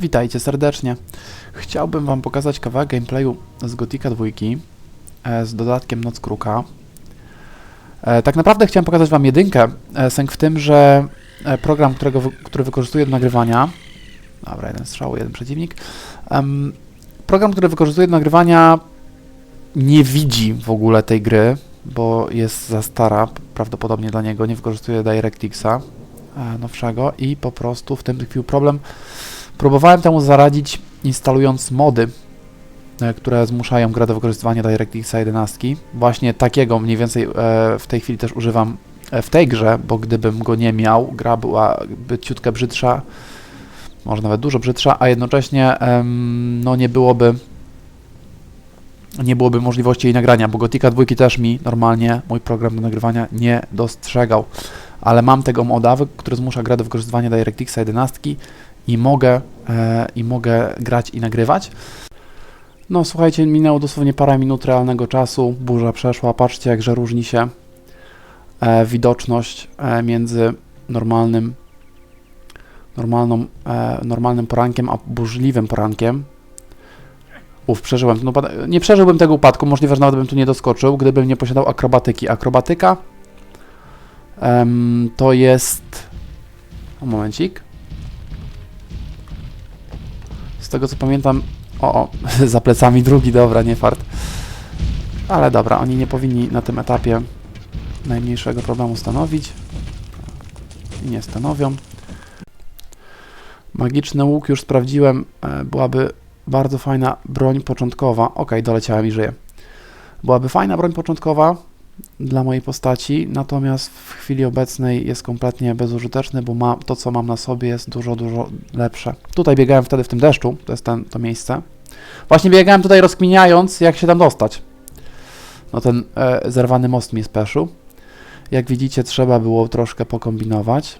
Witajcie serdecznie. Chciałbym Wam pokazać kawałek gameplayu z Gotika 2 e, z dodatkiem Noc Kruka. E, Tak naprawdę chciałem pokazać Wam jedynkę. E, Sęk w tym, że program, którego, który wykorzystuję do nagrywania. Dobra, jeden strzał, jeden przeciwnik. Program, który wykorzystuję do nagrywania nie widzi w ogóle tej gry, bo jest za stara prawdopodobnie dla niego. Nie wykorzystuje DirectXa nowszego i po prostu w tym tkwił problem. Próbowałem temu zaradzić instalując mody, e, które zmuszają grę do wykorzystywania DirectX 11. Właśnie takiego mniej więcej e, w tej chwili też używam e, w tej grze, bo gdybym go nie miał, gra byłaby ciutkę brzydsza, może nawet dużo brzydsza, a jednocześnie no nie byłoby nie byłoby możliwości jej nagrania, bo Gotika 2 też mi normalnie mój program do nagrywania nie dostrzegał. Ale mam tego moda, który zmusza grę do wykorzystywania DirectX 11 i mogę, e, i mogę grać i nagrywać. No słuchajcie, minęło dosłownie parę minut realnego czasu, burza przeszła, patrzcie jakże różni się e, widoczność e, między normalnym normalną, normalnym porankiem, a burzliwym porankiem. Uf, przeżyłem upadek. Nie przeżyłbym tego upadku, możliwe, że nawet bym tu nie doskoczył, gdybym nie posiadał akrobatyki. Akrobatyka to jest... Momencik. Tego co pamiętam... O, o, za plecami drugi, dobra, nie fart. Ale dobra, oni nie powinni na tym etapie najmniejszego problemu stanowić. I nie stanowią. Magiczny łuk już sprawdziłem, e, byłaby bardzo fajna broń początkowa. Ok, doleciałem i żyję. Byłaby fajna broń początkowa dla mojej postaci, natomiast w chwili obecnej jest kompletnie bezużyteczny, bo ma, to, co mam na sobie, jest dużo, dużo lepsze. Tutaj biegałem wtedy w tym deszczu, to jest ten, to miejsce. Właśnie biegałem tutaj rozkminiając, jak się tam dostać. No ten e, zerwany most mnie speszył. Jak widzicie, trzeba było troszkę pokombinować.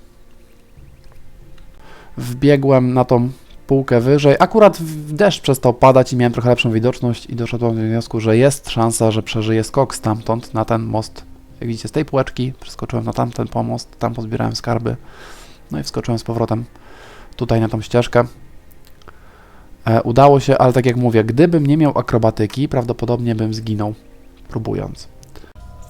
Wbiegłem na tą półkę wyżej. Akurat deszcz przestał padać i miałem trochę lepszą widoczność i doszedłem do wniosku, że jest szansa, że przeżyję skok stamtąd na ten most. Jak widzicie, z tej półeczki przeskoczyłem na tamten pomost, tam pozbierałem skarby, no i wskoczyłem z powrotem tutaj na tą ścieżkę. E, udało się, ale tak jak mówię, gdybym nie miał akrobatyki, prawdopodobnie bym zginął, próbując.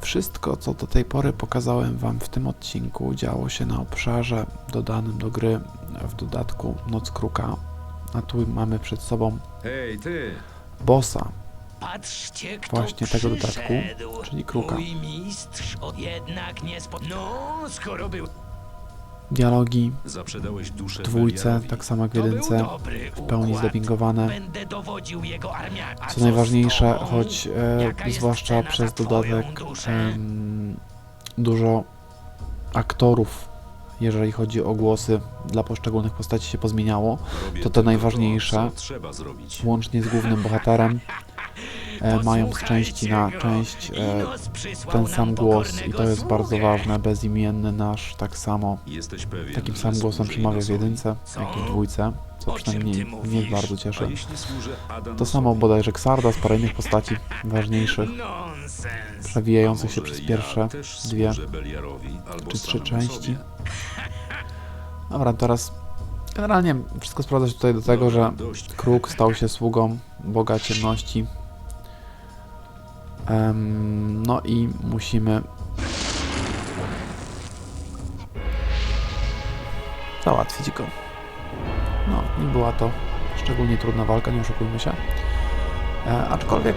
Wszystko, co do tej pory pokazałem Wam w tym odcinku, działo się na obszarze dodanym do gry w dodatku Noc Kruka. A tu mamy przed sobą Hej, ty! bossa, Patrzcie, kto Właśnie tego dodatku, przyszedł. czyli kruka. Mój mistrz jednak nie spo... No, skoro był... dialogi Zaprzedałeś duszę w dwójce, Beliarowi. tak samo jak w To był jedynce, dobry w pełni układ. zdubbingowane. Będę dowodził jego armią. A Co najważniejsze, tobą? choć e, jest zwłaszcza cena przez twoją dodatek duszę? em, dużo aktorów, jeżeli chodzi o głosy dla poszczególnych postaci się pozmieniało, to to tylko najważniejsze. Łącznie z głównym bohaterem. E, mają z części na część e, ten sam głos i to jest bardzo ważne. Bezimienny nasz tak samo takim samym głosem przemawia w jedynce, jak i w dwójce, co przynajmniej mnie bardzo cieszy. To samo bodajże Xarda z parę innych postaci ważniejszych, przewijających się przez pierwsze dwie czy trzy części. Dobra, teraz generalnie wszystko sprowadza się tutaj do tego, że. Kruk stał się sługą Boga Ciemności. Em, no i musimy załatwić go. No, nie była to szczególnie trudna walka, nie oszukujmy się. E, aczkolwiek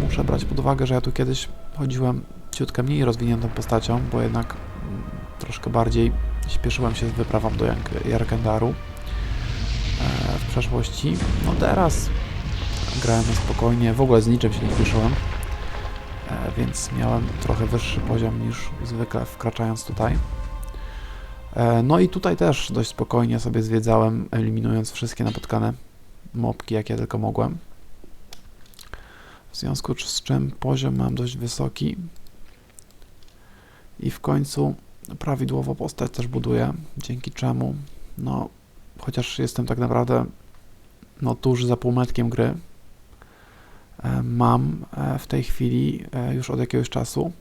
muszę brać pod uwagę, że ja tu kiedyś chodziłem ciutkę mniej rozwiniętą postacią, bo jednak mm, troszkę bardziej śpieszyłem się z wyprawą do Jarkendaru e, w przeszłości. No teraz grałem na spokojnie, w ogóle z niczym się nie śpieszyłem, więc miałem trochę wyższy poziom niż zwykle wkraczając tutaj. E, No i tutaj też dość spokojnie sobie zwiedzałem, eliminując wszystkie napotkane mopki, jakie tylko mogłem. W związku z czym poziom mam dość wysoki i w końcu prawidłowo postać też buduję, dzięki czemu no chociaż jestem tak naprawdę no, tuż za półmetkiem gry, e, mam e, w tej chwili e, już od jakiegoś czasu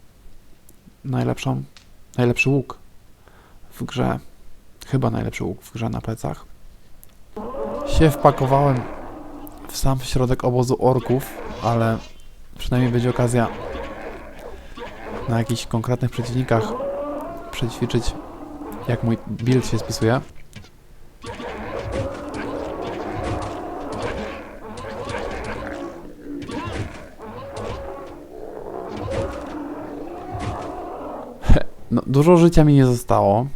najlepszą, najlepszy łuk w grze, chyba najlepszy łuk w grze na plecach. się wpakowałem w sam środek obozu orków, ale przynajmniej będzie okazja na jakichś konkretnych przeciwnikach przećwiczyć, jak mój build się spisuje. Dużo życia mi nie zostało.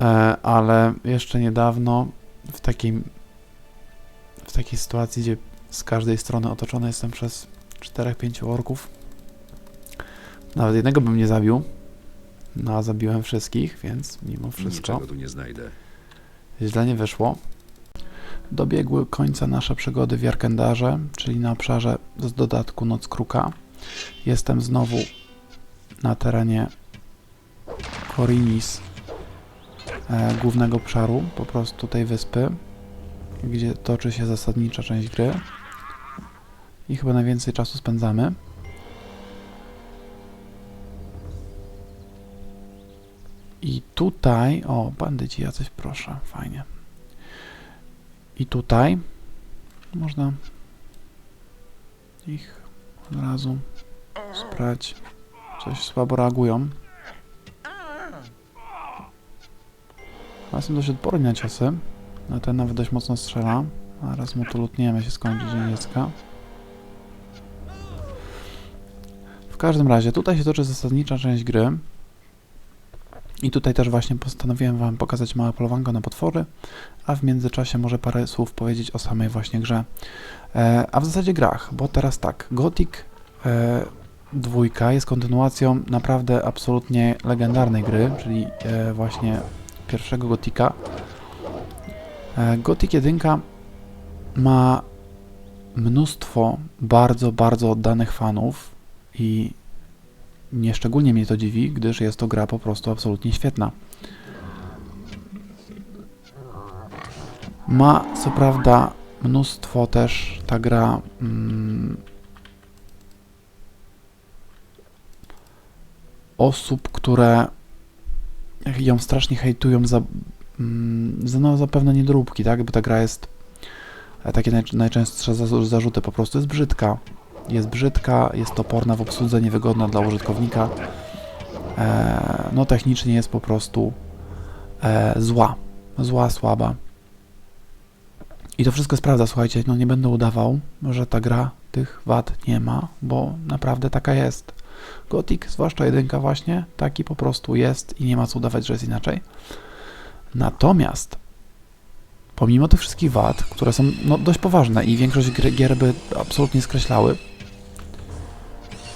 E, ale jeszcze niedawno w takiej, w takiej sytuacji, gdzie z każdej strony otoczony jestem przez 4-5 orków, nawet jednego bym nie zabił, no a zabiłem wszystkich, więc mimo wszystko Niczego tu nie znajdę. źle nie wyszło. Dobiegły końca nasze przygody w Jarkendarze, czyli na obszarze z dodatku Noc Kruka. Jestem znowu na terenie Korinis, e, głównego obszaru, po prostu tej wyspy, gdzie toczy się zasadnicza część gry. I chyba najwięcej czasu spędzamy. I tutaj, o, bandyci jacyś, proszę, fajnie. I tutaj można ich od razu sprać. Coś słabo reagują. Ale są dość odporni na ciosy. No ten nawet dość mocno strzela. A raz mu tu lutniemy się skończy dzień dziecka. W każdym razie, tutaj się toczy zasadnicza część gry. I tutaj też właśnie postanowiłem Wam pokazać małe polowanko na potwory, a w międzyczasie może parę słów powiedzieć o samej właśnie grze. E, a w zasadzie grach, bo teraz tak, Gothic e, dwójka jest kontynuacją naprawdę absolutnie legendarnej gry, czyli e, właśnie pierwszego Gotika. E, Gothic 1 ma mnóstwo bardzo, bardzo oddanych fanów i nieszczególnie mnie to dziwi, gdyż jest to gra po prostu absolutnie świetna. Ma co prawda mnóstwo też ta gra mm, osób, które ją strasznie hejtują za, mm, za no, zapewne niedoróbki, tak? Bo ta gra jest e, takie naj, najczęstsze za- zarzuty po prostu jest brzydka. Jest brzydka, jest toporna w obsłudze, niewygodna dla użytkownika. E, no technicznie jest po prostu e, zła. Zła, słaba. I to wszystko sprawdza, słuchajcie, no nie będę udawał, że ta gra tych wad nie ma, bo naprawdę taka jest. Gothic, zwłaszcza jedynka właśnie, taki po prostu jest i nie ma co udawać, że jest inaczej. Natomiast pomimo tych wszystkich wad, które są no, dość poważne i większość gier by absolutnie skreślały,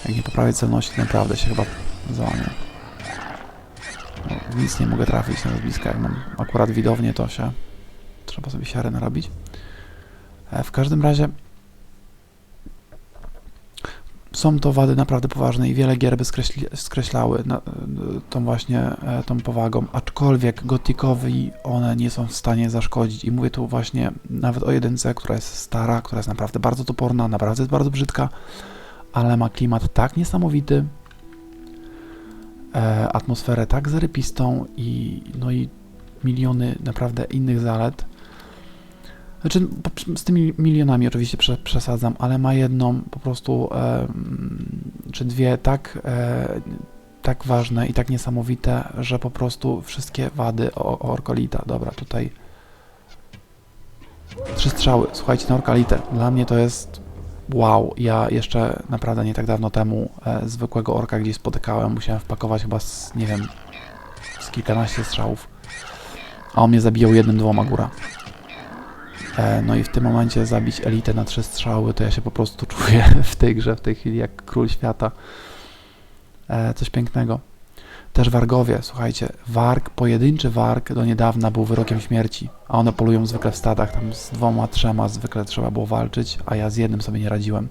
jak nie poprawię celności, naprawdę się chyba załamię. No, nic nie mogę trafić na bliska, jak mam akurat widownię, to się trzeba sobie siarę narobić. E, W każdym razie są to wady naprawdę poważne i wiele gier by skreśli, skreślały na, e, tą właśnie e, tą powagą, aczkolwiek gotikowi one nie są w stanie zaszkodzić i mówię tu właśnie nawet o jedynce, która jest stara, która jest naprawdę bardzo toporna, naprawdę jest bardzo brzydka, ale ma klimat tak niesamowity, e, atmosferę tak zarypistą i no i miliony naprawdę innych zalet. Znaczy, z tymi milionami oczywiście prze, przesadzam, ale ma jedną po prostu, e, czy dwie tak, e, tak ważne i tak niesamowite, że po prostu wszystkie wady o, o Orkolita. Dobra, tutaj trzy strzały. Słuchajcie, na Orkalitę. Dla mnie to jest wow. Ja jeszcze naprawdę nie tak dawno temu e, zwykłego orka gdzieś spotykałem. Musiałem wpakować chyba z, nie wiem, z kilkanaście strzałów. A on mnie zabijał jednym, dwoma góra. E, No i w tym momencie zabić elitę na trzy strzały, to ja się po prostu czuję w tej grze w tej chwili jak król świata. E, Coś pięknego. Też wargowie, słuchajcie, warg, pojedynczy warg do niedawna był wyrokiem śmierci, a one polują zwykle w stadach, tam z dwoma, trzema zwykle trzeba było walczyć, a ja z jednym sobie nie radziłem.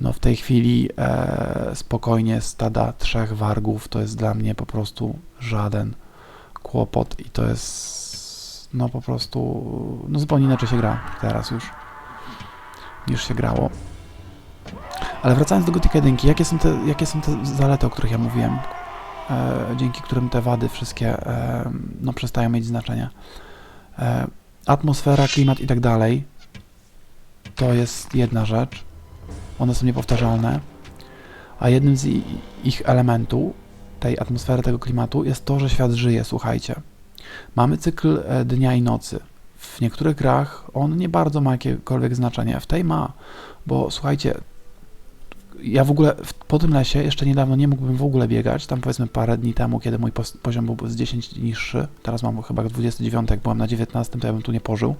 No w tej chwili e, spokojnie stada trzech wargów to jest dla mnie po prostu żaden kłopot i to jest no po prostu no zupełnie inaczej się gra teraz już niż się grało. Ale wracając do Gothic 1, jakie są te, jakie są te zalety, o których ja mówiłem? E, dzięki którym te wady wszystkie e, no, przestają mieć znaczenie. Atmosfera, klimat i tak dalej to jest jedna rzecz. One są niepowtarzalne. A jednym z ich elementów, tej atmosfery, tego klimatu, jest to, że świat żyje, słuchajcie. Mamy cykl e, dnia i nocy. W niektórych grach on nie bardzo ma jakiekolwiek znaczenie. W tej ma, bo słuchajcie, ja w ogóle w, po tym lesie jeszcze niedawno nie mógłbym w ogóle biegać. Tam powiedzmy parę dni temu, kiedy mój poziom był z 10 niższy. Teraz mam chyba 29, jak byłem na 19, to ja bym tu nie pożył.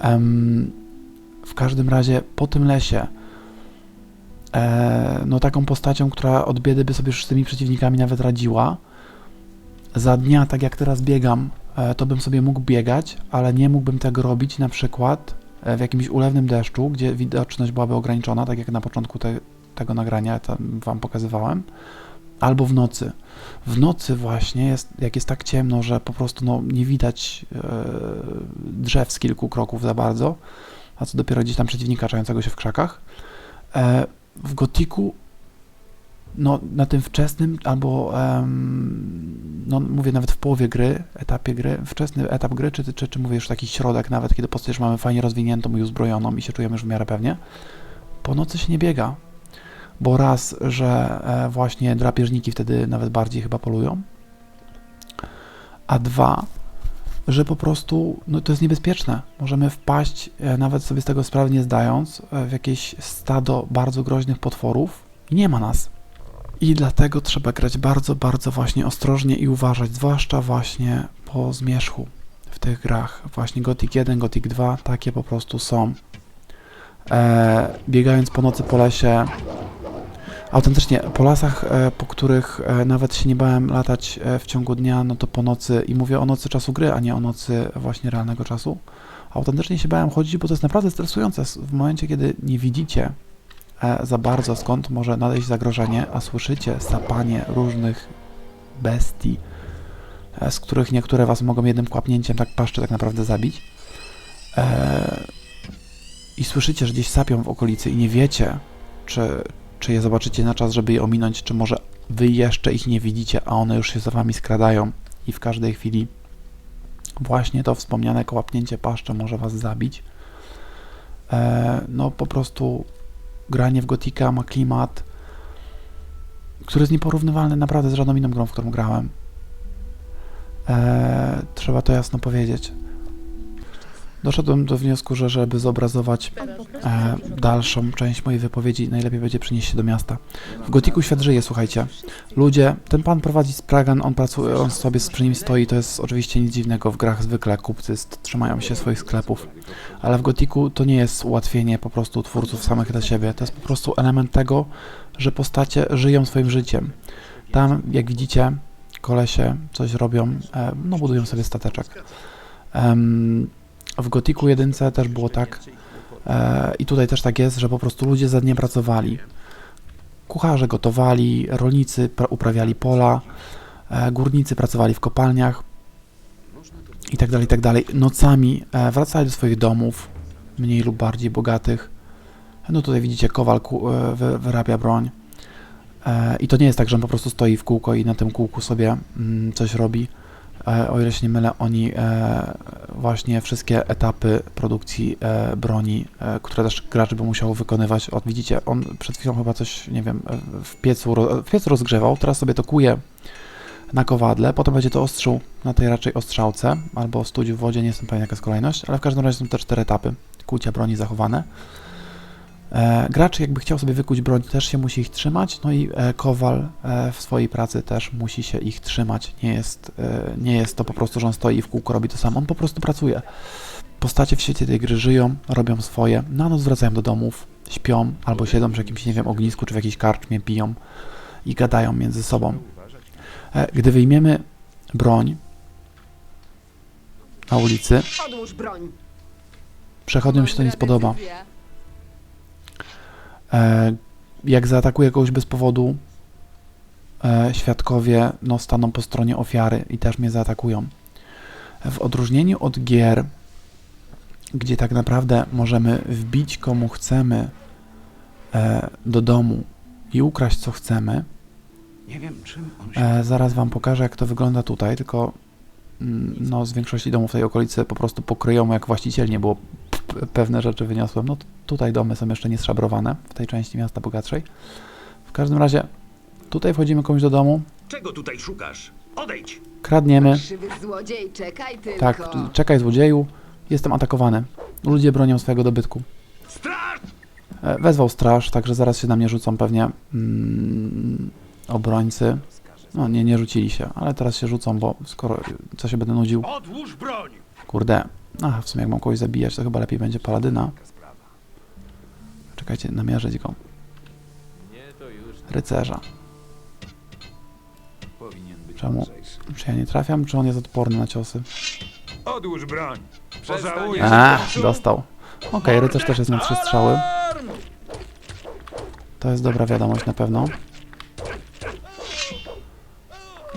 Em, w każdym razie po tym lesie, e, no taką postacią, która od biedy by sobie z tymi przeciwnikami nawet radziła, za dnia, tak jak teraz biegam, e, to bym sobie mógł biegać, ale nie mógłbym tego robić na przykład w jakimś ulewnym deszczu, gdzie widoczność byłaby ograniczona, tak jak na początku te, tego nagrania wam pokazywałem, albo w nocy. W nocy właśnie jest, jak jest tak ciemno, że po prostu no, nie widać e, drzew z kilku kroków za bardzo, a co dopiero gdzieś tam przeciwnika czającego się w krzakach. E, w Gotiku no, na tym wczesnym, albo em, no, mówię nawet w połowie gry, etapie gry, wczesny etap gry, czy, czy, czy mówię już taki środek nawet, kiedy postać już mamy fajnie rozwiniętą i uzbrojoną i się czujemy już w miarę pewnie, po nocy się nie biega, bo raz, że e, właśnie drapieżniki wtedy nawet bardziej chyba polują, a dwa, że po prostu no, to jest niebezpieczne. Możemy wpaść, e, nawet sobie z tego sprawy nie zdając, e, w jakieś stado bardzo groźnych potworów i nie ma nas. I dlatego trzeba grać bardzo, bardzo właśnie ostrożnie i uważać, zwłaszcza właśnie po zmierzchu w tych grach. Właśnie Gothic 1, Gothic 2, takie po prostu są. E, biegając po nocy po lesie, autentycznie po lasach, e, po których e, nawet się nie bałem latać e, w ciągu dnia, no to po nocy, i mówię o nocy czasu gry, a nie o nocy właśnie realnego czasu, autentycznie się bałem chodzić, bo to jest naprawdę stresujące. W momencie, kiedy nie widzicie za bardzo, skąd może nadejść zagrożenie, a słyszycie sapanie różnych bestii, e, z których niektóre was mogą jednym kłapnięciem tak paszczy tak naprawdę zabić. E, I słyszycie, że gdzieś sapią w okolicy i nie wiecie, czy, czy je zobaczycie na czas, żeby je ominąć, czy może wy jeszcze ich nie widzicie, a one już się za wami skradają i w każdej chwili właśnie to wspomniane kłapnięcie paszczy może was zabić. E, no po prostu granie w Gotika ma klimat, który jest nieporównywalny naprawdę z żadną inną grą, w którą grałem. E, trzeba to jasno powiedzieć. Doszedłem do wniosku, że żeby zobrazować e, dalszą część mojej wypowiedzi, najlepiej będzie przenieść się do miasta. W Gotiku świat żyje, słuchajcie. Ludzie, ten pan prowadzi spragan, on pracuje, on sobie przy nim stoi, to jest oczywiście nic dziwnego. W grach zwykle kupcy trzymają się swoich sklepów. Ale w Gotiku to nie jest ułatwienie po prostu twórców samych dla siebie. To jest po prostu element tego, że postacie żyją swoim życiem. Tam, jak widzicie, kolesie coś robią, e, no budują sobie stateczek. Em, w Gotiku 1 też było tak e, i tutaj też tak jest, że po prostu ludzie za dnie pracowali. Kucharze gotowali, rolnicy pra- uprawiali pola, e, górnicy pracowali w kopalniach i tak dalej, i tak. Nocami e, wracali do swoich domów, mniej lub bardziej bogatych. No tutaj widzicie, kowal e, wy, wyrabia broń. E, I to nie jest tak, że on po prostu stoi w kółko i na tym kółku sobie mm, coś robi. E, o ile się nie mylę, oni e, właśnie wszystkie etapy produkcji e, broni, które też gracz by musiał wykonywać. O, widzicie, on przed chwilą chyba coś, nie wiem, w piecu, w piecu rozgrzewał, teraz sobie to kuje na kowadle, potem będzie to ostrzył na tej raczej ostrzałce, albo studziu w wodzie, nie jestem pewien jaka jest kolejność, ale w każdym razie są te cztery etapy kucia broni zachowane. E, gracz jakby chciał sobie wykuć broń, też się musi ich trzymać, no i e, kowal e, w swojej pracy też musi się ich trzymać. Nie jest, nie jest to po prostu, że on stoi i w kółko robi to samo, on po prostu pracuje. Postacie w świecie tej gry żyją, robią swoje, na noc wracają do domów, śpią albo siedzą przy jakimś, nie wiem, ognisku czy w jakiejś karczmie, piją i gadają między sobą. Gdy wyjmiemy broń na ulicy, przechodniom się to nie spodoba. E, jak zaatakuje kogoś bez powodu, e, świadkowie no, staną po stronie ofiary i też mnie zaatakują. W odróżnieniu od gier, gdzie tak naprawdę możemy wbić komu chcemy e, do domu i ukraść co chcemy, Nie wiem, czym on się... Zaraz wam pokażę, jak to wygląda tutaj, tylko mm, no, z większości domów w tej okolicy po prostu pokryjomu, jak właściciel nie było pewne rzeczy wyniosłem. No tutaj domy są jeszcze nieschabrowane w tej części miasta bogatszej. W każdym razie tutaj wchodzimy komuś do domu, Czego tutaj szukasz? Odejdź! kradniemy. Krzywy złodziej, czekaj tylko. Tak, czekaj złodzieju, jestem atakowany. Ludzie bronią swojego dobytku. Straż! E, Wezwał straż, także zaraz się na mnie rzucą pewnie mm, obrońcy. No nie, nie rzucili się, ale teraz się rzucą, bo skoro co się będę nudził, Odłóż broń! kurde. Aha, w sumie jak mam kogoś zabijać, to chyba lepiej będzie paladyna. Czekajcie, namierzyć go. Rycerza. Czemu? Czy ja nie trafiam, czy on jest odporny na ciosy? Odłóż broń! A, dostał. Okej, rycerz też jest na trzy strzały. To jest dobra wiadomość na pewno.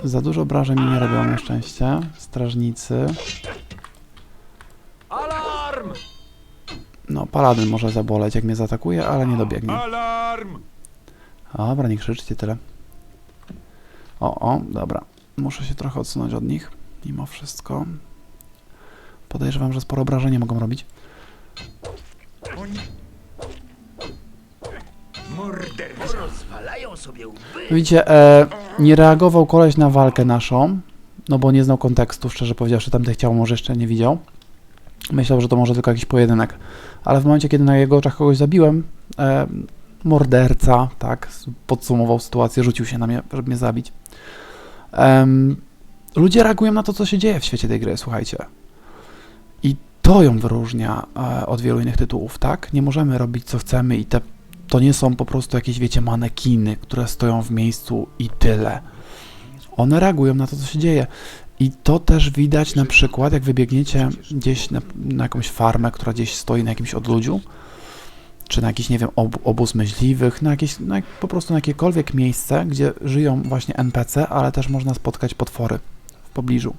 Za dużo obrażeń mi nie robią na szczęście. Strażnicy. Alarm! No, paladyn może zaboleć, jak mnie zaatakuje, ale nie dobiegnie. Alarm! Dobra, nie krzyczcie tyle. O, o, dobra. Muszę się trochę odsunąć od nich, mimo wszystko. Podejrzewam, że sporo obrażenia mogą robić. Mordercy! Rozwalają sobie łby! Widzicie, e, nie reagował koleś na walkę naszą, no bo nie znał kontekstu, szczerze powiedziawszy, tamtych ciał może jeszcze nie widział. Myślał, że to może tylko jakiś pojedynek. Ale w momencie, kiedy na jego oczach kogoś zabiłem, e, morderca, tak, podsumował sytuację, rzucił się na mnie, żeby mnie zabić. Ludzie reagują na to, co się dzieje w świecie tej gry, słuchajcie. I to ją wyróżnia e, od wielu innych tytułów, tak? Nie możemy robić, co chcemy i te to nie są po prostu jakieś, wiecie, manekiny, które stoją w miejscu i tyle. One reagują na to, co się dzieje. I to też widać na przykład, jak wybiegniecie gdzieś na, na jakąś farmę, która gdzieś stoi na jakimś odludziu, czy na jakiś, nie wiem, ob, obóz myśliwych, na jakieś, na, po prostu na jakiekolwiek miejsce, gdzie żyją właśnie NPC, ale też można spotkać potwory w pobliżu.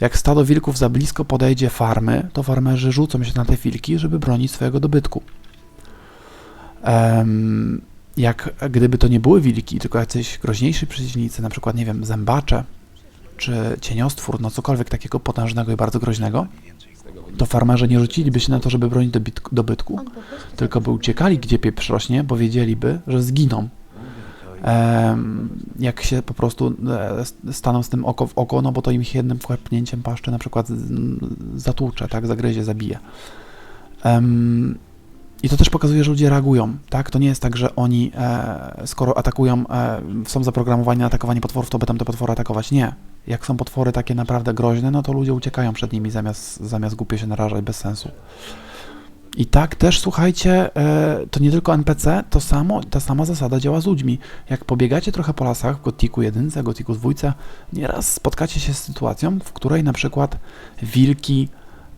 Jak stado wilków za blisko podejdzie farmy, to farmerzy rzucą się na te wilki, żeby bronić swojego dobytku. Em, jak gdyby to nie były wilki, tylko jacyś groźniejsi przeciwnicy, na przykład, nie wiem, zębacze, czy cieniostwór, no cokolwiek takiego potężnego i bardzo groźnego, to farmerzy nie rzuciliby się na to, żeby bronić dobytku, tylko by uciekali, gdzie pieprz rośnie, bo wiedzieliby, że zginą. Jak się po prostu e, staną z tym oko w oko, no bo to im się jednym kłepnięciem paszczy na przykład zatłucze, tak, zagryzie, zabije. I to też pokazuje, że ludzie reagują, tak? To nie jest tak, że oni, e, skoro atakują, e, są zaprogramowani na atakowanie potworów, to będą te potwory atakować. Nie. Jak są potwory takie naprawdę groźne, no to ludzie uciekają przed nimi zamiast, zamiast głupio się narażać bez sensu. I tak też, słuchajcie, e, to nie tylko NPC, to samo, ta sama zasada działa z ludźmi. Jak pobiegacie trochę po lasach w Gotiku 1, Gotiku 2, nieraz spotkacie się z sytuacją, w której na przykład wilki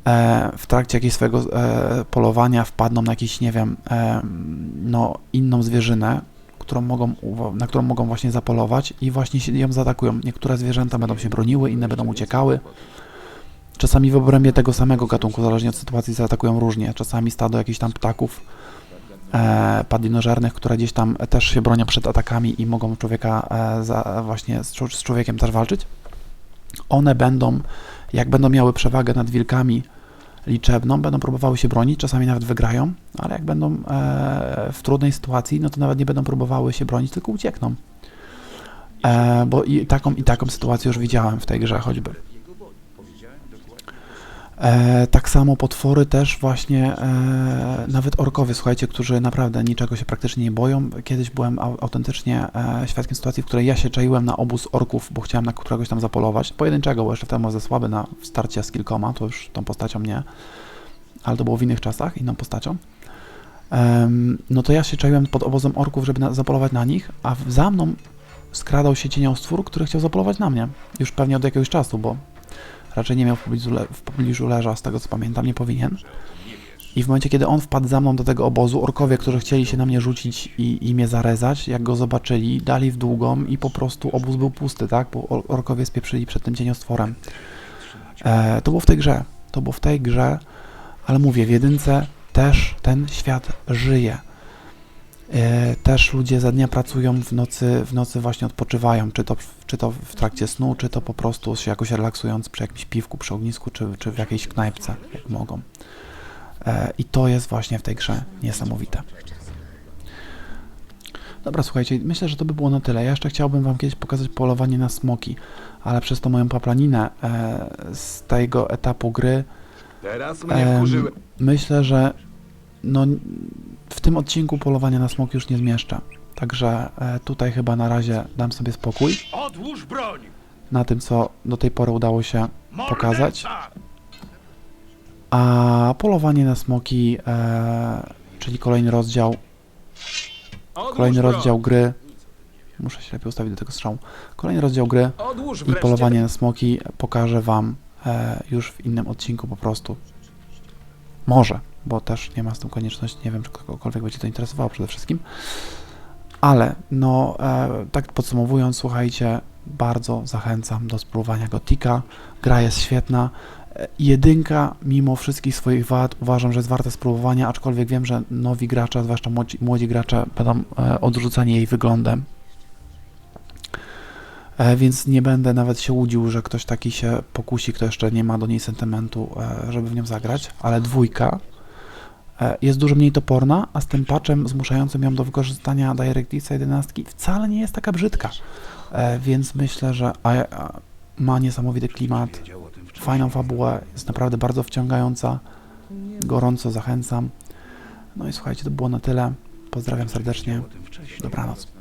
e, w trakcie jakiegoś swojego e, polowania wpadną na jakiś, nie wiem, no, inną zwierzynę, którą mogą, na którą mogą właśnie zapolować i właśnie ją zaatakują. Niektóre zwierzęta będą się broniły, inne będą uciekały. Czasami w obrębie tego samego gatunku, zależnie od sytuacji, zaatakują różnie. Czasami stado jakichś tam ptaków e, padlinożernych, które gdzieś tam też się bronią przed atakami i mogą człowieka e, za, właśnie z, z człowiekiem też walczyć. One będą, jak będą miały przewagę nad wilkami liczebną, będą próbowały się bronić, czasami nawet wygrają, ale jak będą e, w trudnej sytuacji, no to nawet nie będą próbowały się bronić, tylko uciekną. E, bo i taką, i taką sytuację już widziałem w tej grze choćby. E, tak samo potwory też właśnie, e, nawet orkowie, słuchajcie, którzy naprawdę niczego się praktycznie nie boją. Kiedyś byłem au- autentycznie e, świadkiem sytuacji, w której ja się czaiłem na obóz orków, bo chciałem na któregoś tam zapolować. Pojedynczego, bo jeszcze wtedy za słaby na starcie z kilkoma, to już tą postacią nie, ale to było w innych czasach, inną postacią. No to ja się czaiłem pod obozem orków, żeby na, zapolować na nich, a za mną skradał się cieniostwór, który chciał zapolować na mnie. Już pewnie od jakiegoś czasu, bo raczej nie miał w pobliżu, leża, z tego co pamiętam, nie powinien. I w momencie, kiedy on wpadł za mną do tego obozu, orkowie, którzy chcieli się na mnie rzucić i, i mnie zarezać, jak go zobaczyli, dali w długą i po prostu obóz był pusty, tak? Bo or- orkowie spieprzyli przed tym cieniostworem. E, to było w tej grze. To było w tej grze, ale mówię, w jedynce też ten świat żyje. E, Też ludzie za dnia pracują, w nocy, w nocy właśnie odpoczywają, czy to, w- czy to w trakcie snu, czy to po prostu się jakoś relaksując przy jakimś piwku, przy ognisku, czy, czy w jakiejś knajpce, jak mogą. E, I to jest właśnie w tej grze niesamowite. Dobra, słuchajcie, myślę, że to by było na tyle. Ja jeszcze chciałbym Wam kiedyś pokazać polowanie na smoki, ale przez to moją paplaninę e, z tego etapu gry Teraz mnie wkurzyły. myślę, że no, w tym odcinku polowania na smoki już nie zmieszczę. Także e, tutaj chyba na razie dam sobie spokój Odłóż broń! na tym, co do tej pory udało się pokazać. A polowanie na smoki, e, czyli kolejny rozdział, kolejny rozdział gry. Muszę się lepiej ustawić do tego strzału. Kolejny rozdział gry i polowanie na smoki pokażę Wam e, już w innym odcinku po prostu. Może, bo też nie ma z tym konieczności, nie wiem, czy kogokolwiek będzie to interesowało przede wszystkim. Ale, no, e, tak podsumowując, słuchajcie, bardzo zachęcam do spróbowania Gotika. Gra jest świetna. E, Jedynka, mimo wszystkich swoich wad, uważam, że jest warta spróbowania, aczkolwiek wiem, że nowi gracze, zwłaszcza młodzi, młodzi gracze, będą e, odrzucani jej wyglądem. E, więc nie będę nawet się łudził, że ktoś taki się pokusi, kto jeszcze nie ma do niej sentymentu, e, żeby w nią zagrać, ale dwójka jest dużo mniej toporna, a z tym patchem zmuszającym ją do wykorzystania DirectXa 11 wcale nie jest taka brzydka. E, więc myślę, że ma niesamowity klimat, fajną fabułę, jest naprawdę bardzo wciągająca, gorąco zachęcam. No i słuchajcie, to było na tyle. Pozdrawiam serdecznie. Dobranoc.